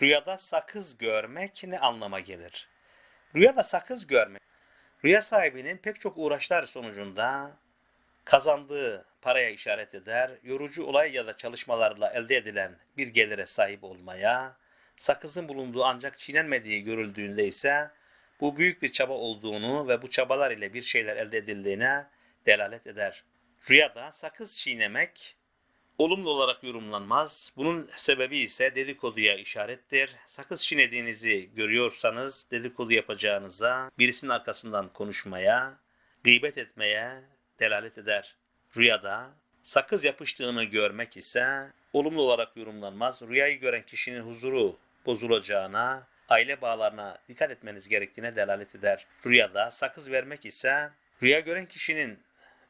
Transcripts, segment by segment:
Rüyada sakız görmek ne anlama gelir? Rüyada sakız görmek, rüya sahibinin pek çok uğraşlar sonucunda kazandığı paraya işaret eder, yorucu olay ya da çalışmalarla elde edilen bir gelire sahip olmaya, sakızın bulunduğu ancak çiğnenmediği görüldüğünde ise bu büyük bir çaba olduğunu ve bu çabalar ile bir şeyler elde edildiğine delalet eder. Rüyada sakız çiğnemek olumlu olarak yorumlanmaz. Bunun sebebi ise dedikoduya işarettir. Sakız çiğnediğinizi görüyorsanız dedikodu yapacağınıza, birisinin arkasından konuşmaya, gıybet etmeye delalet eder. Rüyada sakız yapıştığını görmek ise olumlu olarak yorumlanmaz. Rüyayı gören kişinin huzuru bozulacağına, aile bağlarına dikkat etmeniz gerektiğine delalet eder. Rüyada sakız vermek ise rüya gören kişinin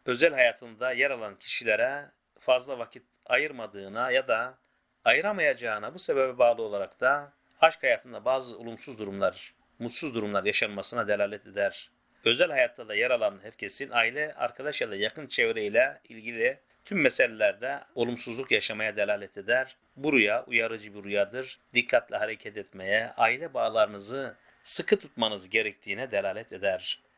özel hayatında yer alan kişilere fazla vakit ayırmadığına ya da ayıramayacağına bu sebebe bağlı olarak da aşk hayatında bazı olumsuz durumlar, mutsuz durumlar yaşanmasına delalet eder. Özel hayatta da yer alan herkesin aile, arkadaş ya da yakın çevreyle ilgili tüm meselelerde olumsuzluk yaşamaya delalet eder. Bu rüya uyarıcı bir rüyadır. Dikkatle hareket etmeye, aile bağlarınızı sıkı tutmanız gerektiğine delalet eder.